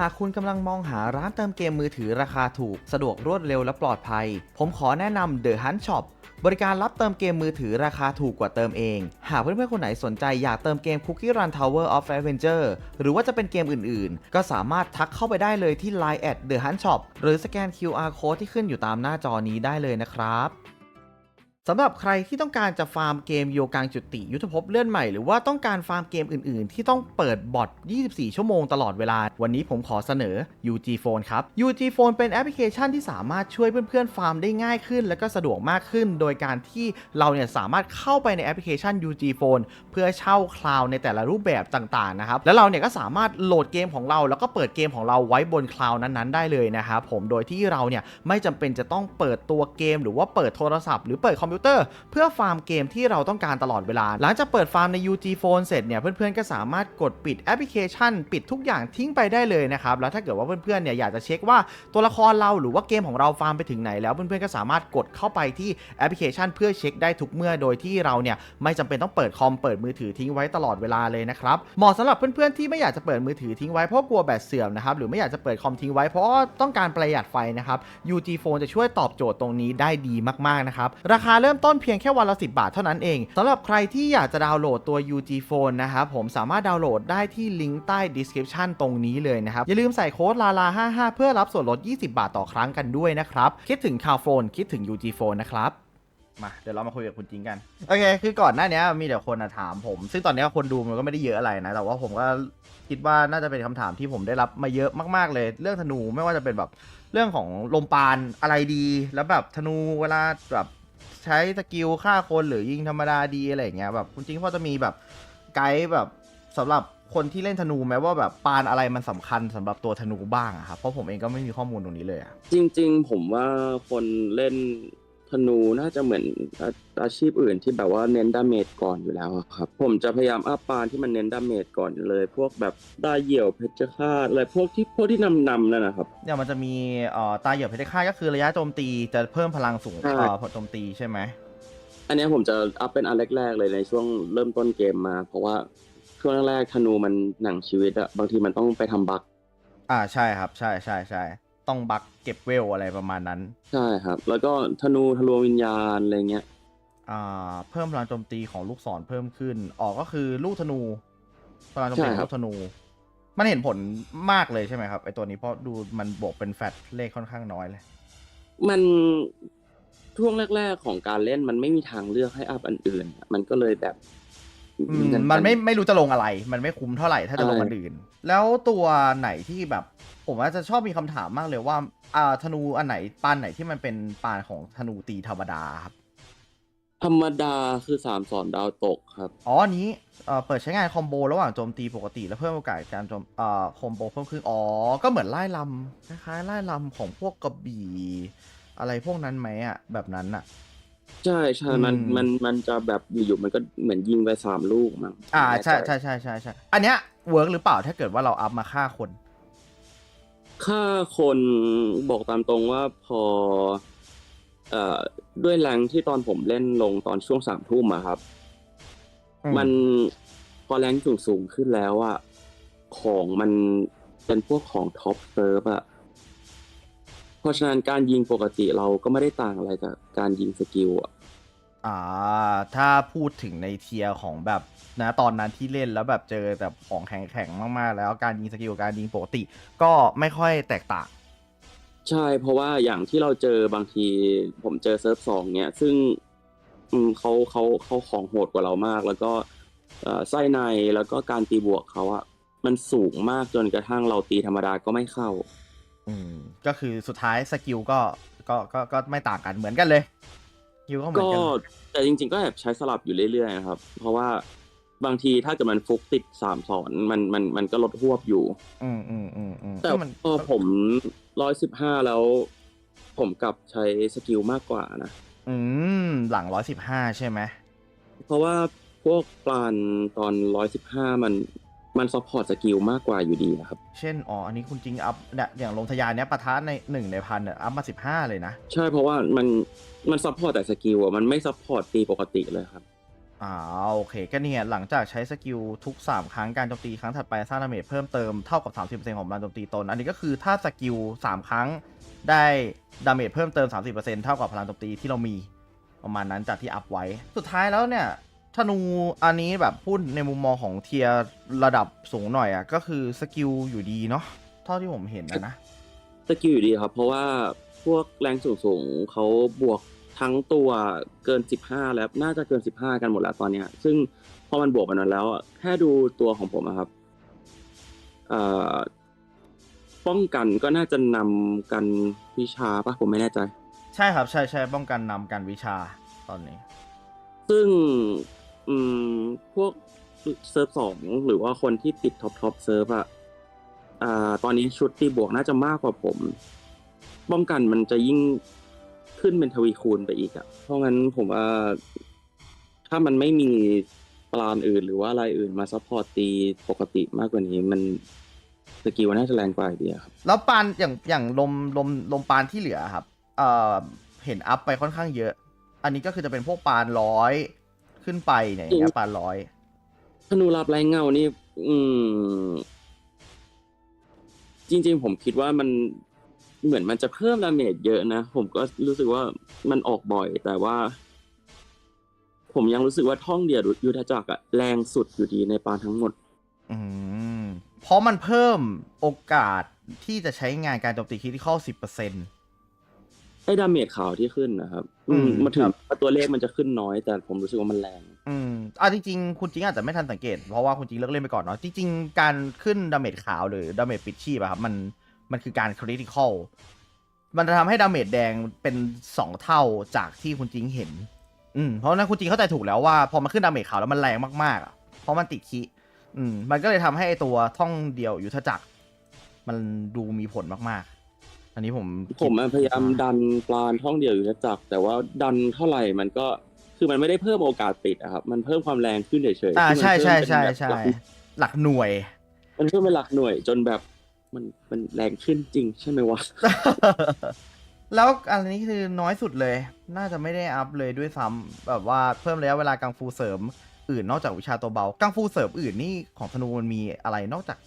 หากคุณกำลังมองหาร้านเติมเกมมือถือราคาถูก สะดวกรวดเร็วและปลอดภัย ผมขอแนะนำ The Hunt Shop บริการรับเติมเกมมือถือราคาถูกกว่าเติมเอง หากเพื่อนๆ คนไหนสนใจอยากเติมเกม Cookie Run Tower of Adventure หรือว่าจะเป็นเกมอื่นๆ ก็สามารถทักเข้าไปได้เลยที่ Line at The Hunt Shop หรือสแกน QR Code ที่ขึ้นอยู่ตามหน้าจอนี้ได้เลยนะครับ สำหรับใครที่ต้องการจะฟาร์มเกมโยกังจุติยุทธภพเลื่อนใหม่ หรือว่าต้องการฟาร์มเกมอื่นๆ ที่ต้องเปิดบอท 24 ชั่วโมงตลอดเวลา วันนี้ผมขอเสนอ UG Phone ครับ UG Phone เป็นแอปพลิเคชันที่สามารถช่วยเพื่อนๆ ฟาร์มได้ง่ายขึ้น และก็สะดวกมากขึ้น โดยการที่เราเนี่ยสามารถเข้าไปในแอปพลิเคชัน UG Phone เพื่อเช่าคลาวในแต่ละรูปแบบต่างๆนะครับแล้วเราเนี่ยก็สามารถโหลดเกมของเรา แล้วก็เปิดเกมของเราไว้บนคลาวนั้นๆ ได้เลยนะครับผมโดยที่เราเนี่ยไม่จำเป็นจะต้องเปิดตัวเกม หรือว่าเปิดโทรศัพท์หรือเปิดคอมพิวเตอร์ เพื่อฟาร์มเกมที่เราต้องการตลอดเวลา หลังจากเปิดฟาร์มใน UG Phone เสร็จเนี่ยเพื่อนๆก็สามารถกดปิดแอปพลิเคชัน ปิดทุกอย่างทิ้งไปได้เลยนะครับแล้วถ้าเกิดว่าเพื่อนๆเนี่ยอยากจะเช็คว่าตัวละครเราหรือว่าเกมของเราฟาร์มไปถึงไหนแล้วเพื่อนๆก็สามารถกดเข้าไปที่แอปพลิเคชัน เพื่อเช็คได้ทุกเมื่อโดยที่เราเนี่ยไม่จำเป็นต้องเปิดคอมเปิดมือถือทิ้งไว้ตลอดเวลาเลยนะครับเหมาะสำหรับเพื่อนๆที่ไม่อยากจะเปิดมือถือทิ้งไว้เพราะกลัวแบตเสื่อมนะครับหรือไม่อยากจะเปิดคอมทิ้งไว้เพราะต้องการประหยัดไฟนะครับ UG Phone จะช่วยตอบโจทย์ตรงนี้ได้ดีมากๆนะครับราคาเริ่มต้นเพียงแค่วันละ 10 บาทเท่านั้นเองสำหรับใครที่อยากจะดาวน์โหลดตัว UG Phone นะครับผมสามารถดาวน์โหลดได้ที่ลิงก์ใต้ description ตรงนี้เลยนะครับ อย่าลืมใส่โค้ดลาลา55 เพื่อรับส่วนลด 20 บาทต่อครั้งกันด้วยนะครับ คิดถึงคาวโฟนคิดถึง UG Phone นะครับมาเดี๋ยวเรามาคุยกับคุณจิงกันโอเคคือก่อนหน้านี้มีแต่คนอะถามผม ซึ่งตอนนี้คนดูมันก็ไม่ได้เยอะอะไรนะ แต่ว่าผมก็คิดว่าน่าจะเป็นคำถามที่ผมได้รับมาเยอะมาก ๆ เลย เรื่องธนูไม่ว่าจะเป็นแบบเรื่องของลมปานอะไรดี แล้วแบบธนูเวลาแบบ ใช้สกิลฆ่าคนหรือยิงธรรมดาดีอะไรอย่างเงี้ยแบบคุณจริงๆพอจะมีแบบไกด์แบบสำหรับคนที่เล่นธนูไหมว่าแบบปานอะไรมันสำคัญสำหรับตัวธนูบ้างอะครับเพราะผมเองก็ไม่มีข้อมูลตรงนี้เลยอะจริง ๆ ผมว่าคนเล่น ธนูน่าจะเหมือนอาอาชีพอื่นที่แบบว่าเน้นดาเมจก่อนอยู่แล้วอะครับ ผมจะพยายามอัพปานที่มันเน้นดาเมจก่อนเลย พวกแบบได้เหยี่ยวเพชฌฆาตอะไรพวกที่พวกที่นำนำนั่นนะครับ เนี่ยมันจะมีเอ่อตาเหยียบเพชรฆาตก็คือระยะโจมตีจะเพิ่มพลังสูงใช่ เอ่อโจมตีใช่ไหมอันเนี้ยผมจะอัพเป็นอันแรกๆเลยในช่วงเริ่มต้นเกมมา เพราะว่าช่วงแรกๆธนูมันหนังชีวิตอะบางทีมันต้องไปทำบัค อ่าใช่ครับใช่ใช่ใช่ ต้องบักเก็บเวลอะไรประมาณนั้น ใช่ครับ แล้วก็ธนูทะลวงวิญญาณอะไรเงี้ยอ่าเพิ่มพลังโจมตีของลูกศรเพิ่มขึ้น ออกก็คือลูกธนูพลังโจมตีของลูกธนู มันเห็นผลมากเลยใช่ไหมครับไอตัวนี้เพราะดูมันบวกเป็นแฟตเลขค่อนข้างน้อยเลย มันช่วงแรก ๆ ของการเล่นมันไม่มีทางเลือกให้อัพอันอื่นอะมันก็เลยแบบอืมมันไม่ไม่รู้จะลงอะไร มันไม่คุ้มเท่าไหร่ถ้าจะลงใช่อันอื่น แล้วตัวไหนที่แบบ ผมว่าจะชอบมีคำถามมากเลยว่า อ่าธนูอันไหนปานไหนที่มันเป็นปานของธนูตีธรรมดาครับ ธรรมดาคือสามสอนดาวตกครับ อ๋ออันนี้เอ่อเปิดใช้งานคอมโบระหว่างโจมตีปกติ และเพิ่มโอกาสการโจมเอ่อคอมโบเพิ่มขึ้น อ๋อ ก็เหมือนไล่ลำคล้ายๆไล่ลำของพวกกระบี่อะไรพวกนั้นไหมอะ แบบนั้นอะ ใช่ใช่มันอืมมันมันจะแบบอยู่ๆมันก็เหมือนยิงไปสามลูกมั้ง อ่าไม่ใช่แน่จใช่ใช่ใช่ใช่อันเนี้ยเวิร์กหรือเปล่าถ้าเกิดว่าเราอัพมาฆ่าคน ค่าคนบอกตามตรงว่าพอเอ่อด้วยแรงที่ตอนผมเล่นลงตอนช่วงสามทุ่มอะครับ อืมมันพอแรงสูงสูงขึ้นแล้วอะของมันเป็นพวกของท็อปเซิร์ฟอะเพราะฉะนั้นการยิงปกติเราก็ไม่ได้ต่างอะไรกับการยิงสกิลอะ อ่า ถ้าพูดถึงในเทียร์ของแบบ นะตอนนั้นที่เล่นแล้วแบบเจอแต่ของแข็งๆมากๆ แล้วการยิงสกิลกับการยิงปกติ ก็ไม่ค่อยแตกต่าง ใช่เพราะว่าอย่างที่เราเจอบางทีผมเจอเซิร์ฟสองเนี่ยซึ่งอืมเขาเขาเขาของโหดกว่าเรามาก แล้วก็เอ่อไส้ในแล้วก็การตีบวกเขาอะมันสูงมากจนกระทั่งเราตีธรรมดาก็ไม่เข้า อืมก็คือสุดท้ายสกิลก็ก็ก็ก็ไม่ต่างกันเหมือนกันเลยสกิลก็เหมือนก็กันแต่จริงๆก็แอบใช้สลับอยู่เรื่อยๆนะครับ เพราะว่า บางทีถ้าเกิดมันฟุกติดสามสอนมันมันมันก็ลดหวบอยู่ อืมอืมอืมอืมแต่มันพอผมร้อยสิบห้าแล้ว ผมกลับใช้สกิลมากกว่านะ อืม หลังร้อยสิบห้าใช่ไหม เพราะว่าพวกปลานตอนร้อยสิบห้ามันมันซัพพอร์ตสกิลมากกว่าอยู่ดีนะครับ เช่น อ๋อ อันนี้คุณจริงอัพเนี่ยอย่างลงทะยานเนี้ยปะทะในหนึ่งในพันเนี่ยอัพมาสิบห้าเลยนะ ใช่เพราะว่ามันมันซัพพอร์ตแต่สกิลอะมันไม่ซัพพอร์ตตีปกติเลยครับ อ่าโอเคก็เนี่ยหลังจากใช้สกิลทุก 3 ครั้งการโจมตีครั้งถัดไปสร้างดาเมจเพิ่มเติมเท่ากับ 30%ของพลังโจมตีตน อันนี้ก็คือถ้าสกิล3 ครั้งได้ดาเมจเพิ่มเติม 30%เท่ากับพลังโจมตีที่เรามีประมาณนั้นจากที่อัพไว้ สุดท้ายแล้วเนี่ยธนูอันนี้แบบพูดในมุมมองของเทียร์ระดับสูงหน่อยอะ่ะก็คือสกิลอยู่ดีเนาะเท่าที่ผมเห็นนะนะสกิลอยู่ดีครับ เพราะว่าพวกแรงสูงๆเขาบวก ทั้งตัวเกิน 15 แล้วน่าจะเกิน 15 กันหมดแล้วตอนเนี้ยซึ่งพอมันบวกกันนั้นแล้วอะแค่ดูตัวของผมอะครับเอ่อป้องกันก็น่าจะนำกันวิชาปะผมไม่แน่ใจ ใช่ครับใช่ใช่ป้องกันนำการวิชาตอนนี้ ซึ่งอืมพวกเซิร์ฟสองหรือว่าคนที่ติดท็อปท็อปเซิร์ฟอะอ่าตอนนี้ชุดตีบวกน่าจะมากกว่าผม ป้องกันมันจะยิ่ง ขึ้นเป็นทวีคูณไปอีกอะเพราะงั้นผมว่าถ้ามันไม่มีปลานอื่น หรือว่าอะไรอื่นมาซัพพอร์ตตีปกติมากกว่านี้มันสกิลน่าจะแรงกว่าอีกเดียครับ แล้วปานอย่างอย่างลมลมลมปานที่เหลือครับเอ่อเห็นอัพไปค่อนข้างเยอะ อันนี้ก็คือจะเป็นพวกปานร้อยขึ้นไปเนี่ยอย่างเงี้ยปานร้อยธนูรับแรงเงานี่ อืม จริง ๆ ผมคิดว่ามัน เหมือนมันจะเพิ่มดาเมจเยอะนะ ผมก็รู้สึกว่ามันออกบ่อย แต่ว่า ผมยังรู้สึกว่าท่องเดียวยุทธจักรอะแรงสุดอยู่ดีในปานทั้งหมด อืมเพราะมันเพิ่มโอกาสที่จะใช้งานการโจมตีคริติคอลสิบเปอร์เซ็นต์ไอ้ดาเมจขาวที่ขึ้นนะครับ อืมอืมมาถึคงรับว่าตัวเลขมันจะขึ้นน้อย แต่ผมรู้สึกว่ามันแรง อืมอะจริงๆ คุณจริงอาจจะไม่ทันสังเกต เพราะว่าคุณจริงเลิกเล่นไปก่อนเนาะจริงๆ การขึ้นดาเมจขาวหรือดาเมจปิดชีพอะครับมัน มันคือการคริติคอลมันจะทำให้ดาเมจแดงเป็นสองเท่าจากที่คุณจริงเห็น อืมเพราะฉะนั้นคุณจริงเข้าใจถูกแล้วว่าพอมันขึ้นดาเมจขาวแล้วมันแรงมากๆอะเพราะมันติดคีอืมมันก็เลยทำให้ไอ้ตัวท่องเดียวยุทธจักร มันดูมีผลมากๆ อันนี้ผมคิดผมอะพยายามดันปลานท่องเดียวอยู่นะจักร แต่ว่าดันเท่าไหร่มันก็คือมันไม่ได้เพิ่มโอกาสติดอะครับ มันเพิ่มความแรงขึ้นเฉยๆอ่าซึ่งมันใช่ใช่เพิ่มใช่เป็นแบบใช่หลักหลักหน่วย มันเพิ่มเป็นหลักหน่วยจนแบบ มันมันแรงขึ้นจริงใช่ไหมวะ แล้วอันนี้คือน้อยสุดเลย น่าจะไม่ได้อัพเลยด้วยซ้ำแบบว่าเพิ่มระยะเวลากังฟูเสริม อื่นนอกจากวิชาตัวเบา กังฟูเสริมอื่นนี่ของธนูมันมีอะไรนอกจาก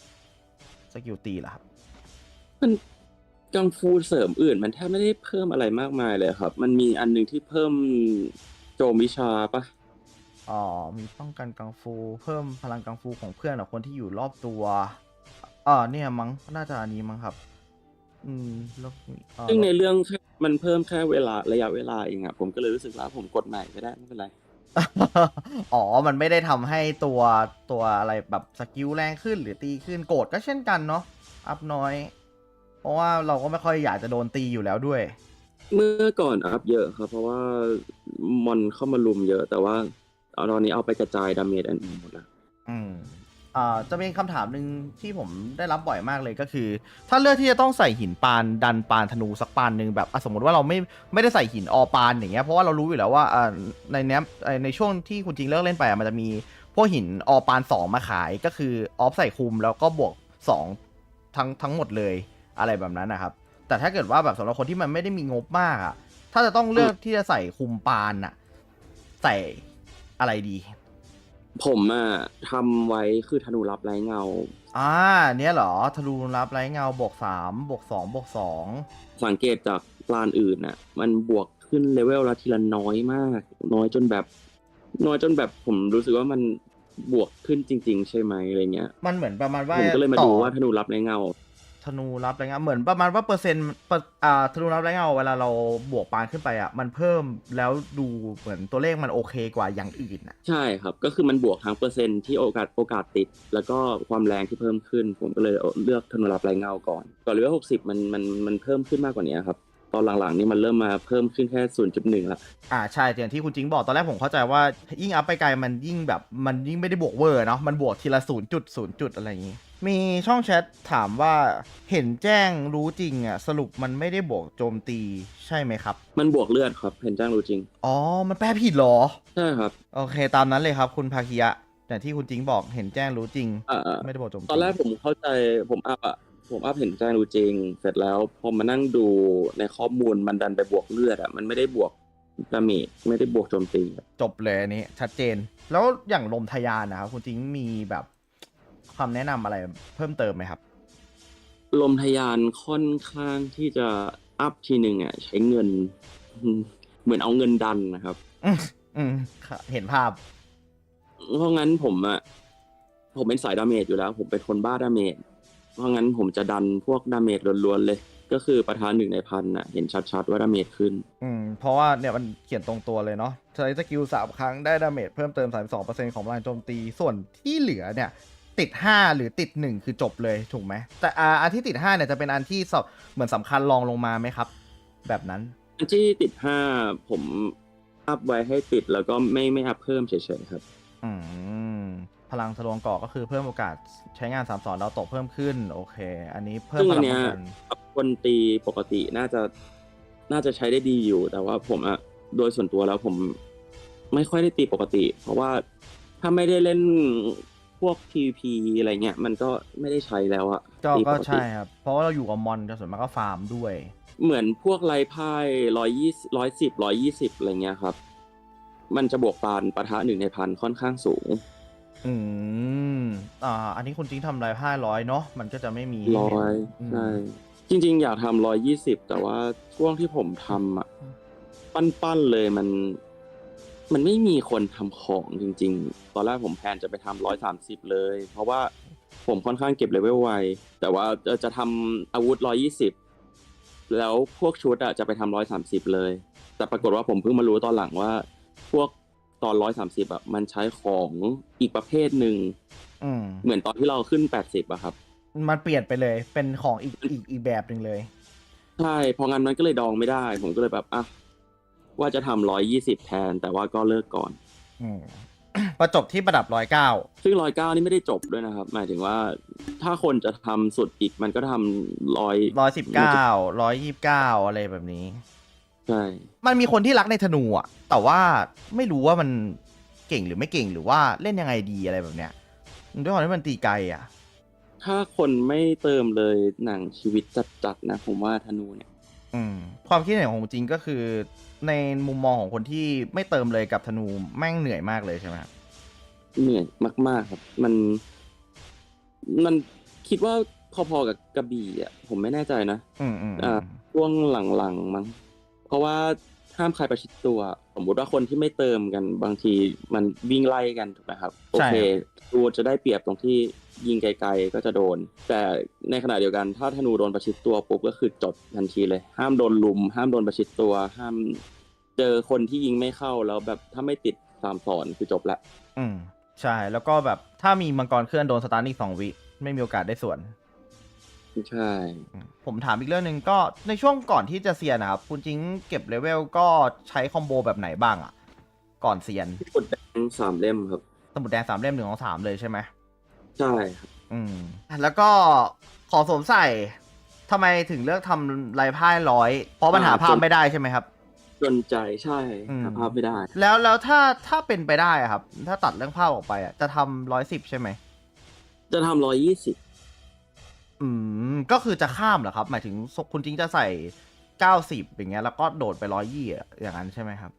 สกิลตีเหรอครับ มันกังฟูเสริมอื่น มันแทบไม่ได้เพิ่มอะไรมากมายเลยครับ มันมีอันหนึงที่เพิ่มโจมวิชาปะอ๋อ มีป้องกันกังฟู เพิ่มพลังกังฟูของเพื่อนกับคนที่อยู่รอบตัว อ่าเนี่ยมั้งน่าจะอันนี้มั้งครับ อืมแล้วอ่าซึ่งในเรื่องแค่มันเพิ่มแค่เวลาระยะเวลาเองอะผมก็เลยรู้สึกว่าผมกดใหม่ก็ได้ไม่เป็นไร อ๋อ มันไม่ได้ทำให้ตัวตัวอะไรแบบสกิลแรงขึ้นหรือตีขึ้นโกรธก็เช่นกันเนาะอัพน้อย เพราะว่าเราก็ไม่ค่อยอยากจะโดนตีอยู่แล้วด้วย เมื่อก่อนอัพเยอะครับ เพราะว่ามอนเข้ามาลุมเยอะ แต่ว่าเอาตอนนี้เอาไปกระจายดาเมจอันอื่นหมดแล้วอืม อ่าจะเป็นคำถามหนึ่งที่ผมได้รับบ่อยมากเลยก็คือ ถ้าเลือกที่จะต้องใส่หินปานดันปานธนูสักปานหนึ่งแบบอะสมมติว่าเราไม่ไม่ได้ใส่หินออปานอย่างเงี้ยเพราะว่าเรารู้อยู่แล้วว่าอ่าในเนี้ยเอ่อในช่วงที่คุณจริงเลิกเล่นไปอะมันจะมีพวกหินออปานสองมาขายก็คือออฟใส่คุมแล้วก็บวกสองทั้งทั้งหมดเลยอะไรแบบนั้นนะครับ แต่ถ้าเกิดว่าแบบสำหรับคนที่มันไม่ได้มีงบมากอะถ้าจะต้องเลือกที่จะใส่คุมปานอะ ใส่อะไรดี ผมอะทำไว้คือธนูรับไร้เงา อ่าเนี่ยเหรอทะลุรับไร้เงาบวกสามบวกสองบวกสองสังเกตจากปลานอื่นน่ะ มันบวกขึ้นเลเวลละทีละน้อยมาก น้อยจนแบบ น้อยจนแบบผมรู้สึกว่ามันบวกขึ้นจริง ๆ ใช่ไหมอะไรเงี้ย มันเหมือนประมาณว่าผมก็เลยมาต่ดูอว่าธนูรับไร้เงา ธนูรับไรเงาเหมือนประมาณว่าเปอร์เซ็นต์เปอร์อ่าธนูรับไรเงาเวลาเราบวกปานขึ้นไปอะมันเพิ่มแล้วดูเหมือนตัวเลขมันโอเคกว่าอย่างอื่นอะใช่ครับ ก็คือมันบวกทั้งเปอร์เซ็นต์ที่โอกาสโอกาสติด แล้วก็ความแรงที่เพิ่มขึ้น ผมก็เลยเลือกธนูรับไรเงาก่อนก่อนเลเวลหกสิบมันมันมันเพิ่มขึ้นมากกว่านี้ครับ ตอนหลังๆนี่มันเริ่มมาเพิ่มขึ้นแค่ศูนย์จุดหนึ่งละอ่าใช่อย่างที่คุณจิงบอกตอนแรกผมเข้าใจว่ายิ่งอัพไปไกลมันยิ่งแบบมันยิ่งไม่ได้บวกเวอร์เนาะมันบวกทีละศูนย์จุดศูนย์จุดอะไรอย่างงี้มีช่องแชทถามว่าเห็นแจ้งรู้จริงอะสรุปมันไม่ได้บวกโจมตีใช่ไหมครับ มันบวกเลือดครับเห็นจ้างรู้จริง อ๋อ มันแปลผิดเหรอ ใช่ครับ โอเค ตามนั้นเลยครับคุณภาคิยะอย่างที่คุณจิงบอกเห็นแจ้งรู้จริงเอ่อไม่ได้บอกโจมตีตอนแรกผมเข้าใจผมอัพอะ ผมอัพเห็นแจ้งรู้จริง เสร็จแล้วพอมานั่งดูในข้อมูลมันดันไปบวกเลือดอะมันไม่ได้บวกดาเมจไม่ได้บวกโจมตีครับจบเลยอันนี้ ชัดเจน แล้วอย่างลมทะยานนะครับคุณจิงมีแบบคำแนะนำอะไรเพิ่มเติมไหมครับ ลมทะยานค่อนข้างที่จะอัพทีหนึ่งอะใช้เงินอืมเหมือนเอาเงินดันนะครับ อืมอืมค่ะเห็นภาพ เพราะงั้นผมอะผมเป็นสายดาเมจอยู่แล้ว ผมเป็นคนบ้าดาเมจ เพราะงั้นผมจะดันพวกดาเมจล้วนๆเลย ก็คือประธานหนึ่งในพันอะเห็นชัดๆว่าดาเมจขึ้น อืม เพราะว่าเนี่ยมันเขียนตรงตัวเลยเนาะใช้สกิลสามครั้งได้ดาเมจเพิ่มเติม 32%ของพลังโจมตี ส่วนที่เหลือเนี่ย ติด 5 หรือติด 1 คือจบเลยถูกไหมแต่อาอันที่ติด 5 เนี่ยจะเป็นอันที่สอบเหมือนสำคัญรองลงมาไหมครับ แบบนั้น อันที่ติดห้าผมอัพไว้ให้ติดแล้วก็ไม่ไม่อัพเพิ่มเฉยๆครับ อืม พลังทะลวงเกาะก็คือเพิ่มโอกาสใช้งาน3ามสอนดาวตกเพิ่มขึ้น โอเค อันนี้เพิ่มซึ่งพอัลันงเนี้ป้ยองกันคนตีปกติน่าจะน่าจะใช้ได้ดีอยู่ แต่ว่าผมอะโดยส่วนตัวแล้วผมไม่ค่อยได้ตีปกติ เพราะว่าถ้าไม่ได้เล่นพวก PVP อะไรเงี้ยมันก็ไม่ได้ใช้แล้วอะก็ตีปก็ติ ใช่ครับ เพราะว่าเราอยู่กับมอนจะส่วนมากก็ฟาร์มด้วย เหมือนพวกไล่พ่ายร้อยยี่ร้อยสิบร้อยยี่สิบอะไรเงี้ยครับ มันจะบวกปานปะทะหนึ่งในพันค่อนข้างสูง อืม อ่า อันนี้คุณจริงทำรายห้าร้อยเนาะ มันก็จะไม่มีให้ร้เห็นอยอืมใช่จริง ๆ อยากทำร้อยยี่สิบแต่ว่าช่วงที่ผมทำอะ ปั้นๆเลยมัน มันไม่มีคนทำของจริง ๆ ตอนแรกผมแพลนจะไปทำร้อยสามสิบเลย เพราะว่าผมค่อนข้างเก็บเลเวลไว แต่ว่าจะจะทำอาวุธร้อยี่สิบแล้วพวกชุดอะจะไปทำร้อยสามสิบเลย แต่ปรากฏว่าผมเพิ่งมารู้ตอนหลังว่า พวก ตอนร้อยสามสิบอะมันใช้ของอีกประเภทหนึ่งอืมเหมือนตอนที่เราขึ้นแปดสิบอะครับ มันเปลี่ยนไปเลย เป็นของอีกอีกอีกแบบหนึ่งเลย ใช่พองั้นมันก็เลยดองไม่ได้ ผมก็เลยแบบอะว่าจะทำร้อยยี่สิบแทน แต่ว่าก็เลิกก่อน อืมประจบที่ประดับร้อยเก้าซึ่งร้อยเก้านี่ไม่ได้จบด้วยนะครับ หมายถึงว่าถ้าคนจะทำสุดอีกมันก็ทำร้อยร้อยสิบเก้าร้อยยี่สิบเก้าอะไรแบบนี้ ใช่ มันมีคนที่รักในธนูอะ แต่ว่าไม่รู้ว่ามันเก่งหรือไม่เก่งหรือว่าเล่นยังไงดีอะไรแบบเนี้ยด้วยความที่มันตีไกลอะ ถ้าคนไม่เติมเลยหนังชีวิตจัดๆนะ ผมว่าธนูเนี่ย อืม ความคิดเห็นของจริงก็คือ ในมุมมองของคนที่ไม่เติมเลยกับธนูแม่งเหนื่อยมากเลยใช่ไหมครับเหนื่อยมาก ๆ ครับ มัน มันคิดว่าพอๆกับกระบี่อะ ผมไม่แน่ใจนะ อืมอืมอ่าช่วงหลังๆมั้ง เพราะว่าห้ามใครประชิดตัว สมมติว่าคนที่ไม่เติมกันบางทีมันวิ่งไล่กันถูกไหมครับ โอเคตัวจะได้เปรียบตรงที่ยิงไกลๆก็จะโดน แต่ในขณะเดียวกันถ้าธนูโดนประชิดตัวปุ๊บก็คือจบทันทีเลย ห้ามโดนลุม ห้ามโดนประชิดตัว ห้ามเจอคนที่ยิงไม่เข้าแล้วแบบถ้าไม่ติดสามสอนคือจบละอืมใช่แล้วก็แบบถ้ามีมังกรเคลื่อนโดนสตาร์ทอีกสองวิไม่มีโอกาสได้ส่วน ใช่ ผมถามอีกเรื่องหนึ่งก็ในช่วงก่อนที่จะเซียนนะครับ คุณจิงเก็บเลเวลก็ใช้คอมโบแบบไหนบ้างอะก่อนเซียนกดแดงสามเล่มครับสมุดแดงสามเล่มหนึ่งของสามเลยใช่ไหมใช่ครับอืม แล้วก็ขอสวมใส่ทำไมถึงเลือกทำลายผ้าร้อย เพราะปัญหาภาพไม่ได้ใช่ไหมครับจนใจใช่อืมหาภาพไม่ได้ แล้วแล้วถ้าถ้าเป็นไปได้อะครับ ถ้าตัดเรื่องภาพออกไปอะจะทำร้อยสิบใช่ไหมจะทำร้อยยี่สิบ อืม ก็คือจะข้ามเหรอครับ หมายถึงคุณจิงจะใส่เก้าสิบอย่างเงี้ยแล้วก็โดดไปร้อยยี่อย่างนั้นใช่ไหมครับ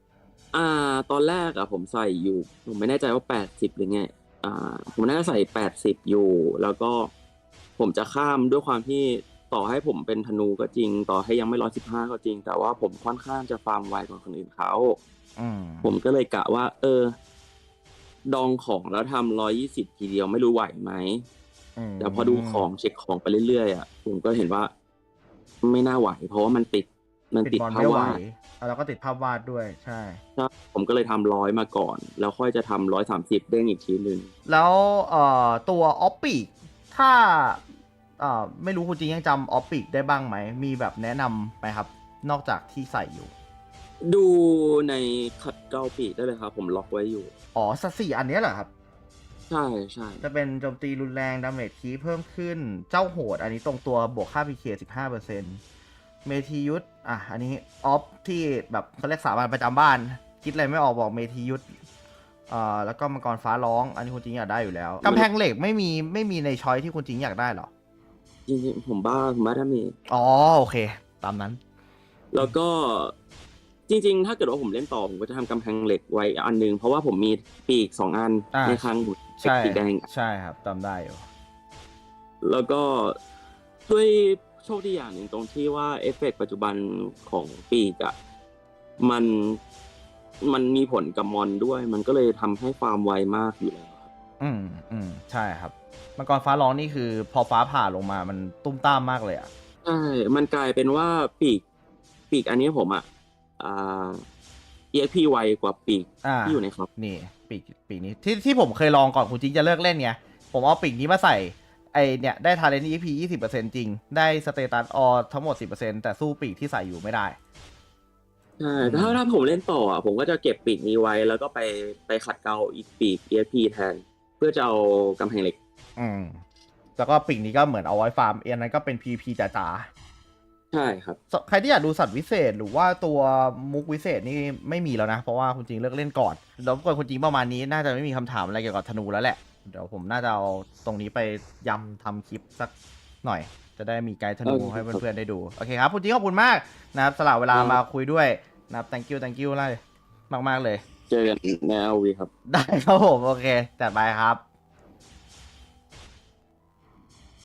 อ่า ตอนแรกอะผมใส่อยู่ ผมไม่แน่ใจว่าแปดสิบหรือไง อ่า ผมน่าจะใส่แปดสิบอยู่ แล้วก็ผมจะข้ามด้วยความที่ต่อให้ผมเป็นธนูก็จริง ต่อให้ยังไม่ร้อยสิบห้าก็จริง แต่ว่าผมค่อนข้างจะฟาร์มไวกว่าคนอื่นเขาอืมผมก็เลยกะว่า เออ ดองของแล้วทำร้อยี่สิบทีเดียวไม่รู้ไหวไหมม แต่พอดูของเช็คของไปเรื่อยๆอะผมก็เห็นว่า ไม่น่าไหว เพราะว่ามันติดมันติติดดบอลภาไม่พไหววาดแล้วก็ติดภาพวาดด้วยใช่ใช่ผมก็เลยทำร้อยมาก่อน แล้วค่อยจะทำร้อยสามสิบเด้งอีกทีหนึ่งแล้วเอ่อตัวออฟปิกถ้าเอ่อไม่รู้คุณจริงยังจำออฟปิกได้บ้างไหม มีแบบแนะนำไหมครับ นอกจากที่ใส่อยู่ ดูในขัดเกลาปีกได้เลยครับ ผมล็อกไว้อยู่ อ๋อสักสี่อันเนี้ยเหรอครับ ใช่ใช่จะเป็นโจมตีรุนแรงดาเมจคีเพิ่มขึ้น เจ้าโหด อันนี้ตรงตัวบวกค่า PK 15%เมทียุทธอะ อันนี้ออฟที่แบบเขาเรียกสามัญประจำบ้าน คิดอะไรไม่ออกบอกเมทียุทธเอ่อแล้วก็มังกรฟ้าร้อง อันนี้คุณจริงอยากได้อยู่แล้วกำแพงเหล็กไม่มีไม่มีในช้อยที่คุณจริงอยากได้เหรอ จริงๆ ผมบ้าผมบ้าดาเมจอ๋อโอเค ตามนั้น แล้วก็จริงๆ ถ้าเกิดว่าผมเล่นต่อ ผมก็จะทำกำแพงเหล็กไว้อันหนึง เพราะว่าผมมีปีกสองอันอ่าในครั้งผม ใช่ปีกแดง ใช่ครับจำได้อยู่ แล้วก็ด้วยโชคดีอย่างหนึ่งตรงที่ว่าเอฟเฟกต์ปัจจุบันของปีกอะมันมันมีผลกับมอนด้วย มันก็เลยทำให้ฟาร์มไวมากอยู่แล้วครับอืมอืมใช่ครับมังกรฟ้าร้องนี่คือ พอฟ้าผ่าลงมามันตุ้มต้ามมากเลยอะใช่มันกลายเป็นว่าปีกปีกอันนี้ผมอะอ่า EXP ไวกว่าปีกอ่า ที่อยู่ในครับ นี่ปีกปีกนี้ที่ที่ผมเคยลองก่อนคุณจริงจะเลิกเล่นไงผมเอาปีกนี้มาใส่ไอเนี่ยได้ทาเลนต์ EP ยี่สิบเปอร์เซ็นต์จริง ได้สเตตัสออทั้งหมดสิบเปอร์เซ็นต์แต่สู้ปีกที่ใส่อยู่ไม่ได้ ใช่แต่ถ้าถ้าผมเล่นต่ออะผมก็จะเก็บปีกนี้ไว้ แล้วก็ไปไปขัดเกลาอีกปีก EXP แทน เพื่อจะเอากำแพงเหล็ก อืม แล้วก็ปีกนี้ก็เหมือนเอาไว้ฟาร์มเอ็นนั้นก็เป็น PVP จ๋าๆ ใช่ครับสใครที่อยากดูสัตว์วิเศษ หรือว่าตัวมุกวิเศษนี่ไม่มีแล้วนะ เพราะว่าคุณจริงเลิกเล่นก่อนแล้วก่อนคุณจริงประมาณนี้น่าจะไม่มีคำถามอะไรเกี่ยวกับธนูแล้วแหละ เดี๋ยวผมน่าจะเอาตรงนี้ไปยำทำคลิปสักหน่อย จะได้มีไกด์ธนูโอเคให้เพื่อนๆได้ดู โอเคครับคุณจริงขอบคุณมากนะครับสละเวลาครับมาคุยด้วยนะครับ thank you thank you เลยมากๆเลย เจอกันใน LV ครับ ได้ครับผมโอเคจัดไปครับ